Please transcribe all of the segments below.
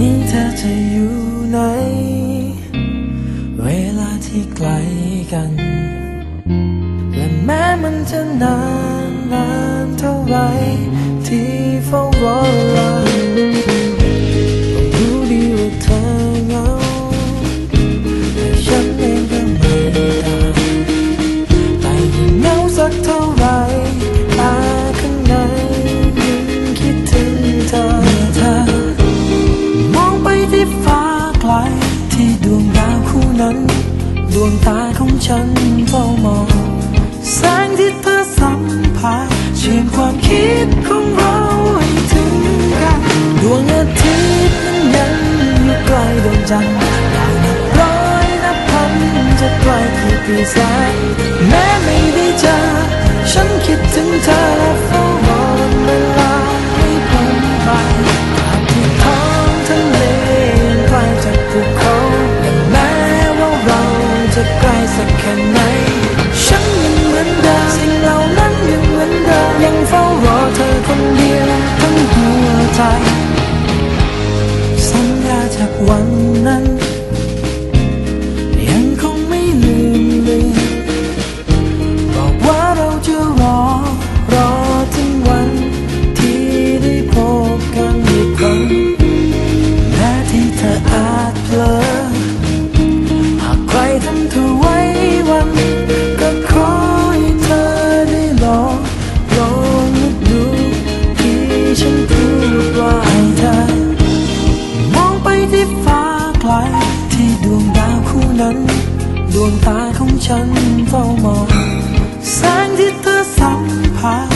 นี้เธอจะอยู่ไหน เวลาที่ไกลกัน และแม้มันจะนานนานเท่าไรที่เฝ้ารอเฝัน ดวงตาของฉันเฝ้ามอง แสงที่เธอสัมผัสเชื่อมความคิดของเราให้ถึงกัน ดวงอาทิตย์นั้นยังอยู่ไกลดวงจันทร์ดาวนัร้อยนับพันจะไกลกี่ปีแสนแม้ไม่ได้เจอฉันคิดถึงเธอ ฉันคือปลายทามองไปที่ฟ้าไกล ที่ดวงดาวคู่นั้น ดวงตาของฉันเฝ้ามอง แสงที่เธอสัมผัส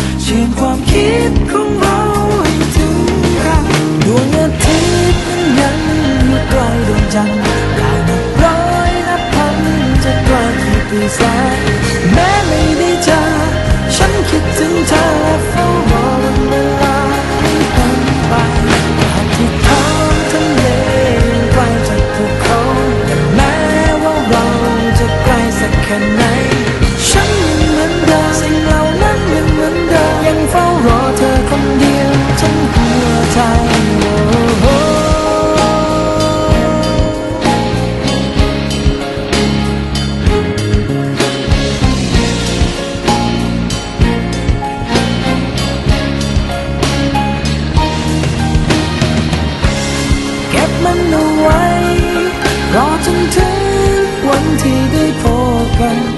你的破甘。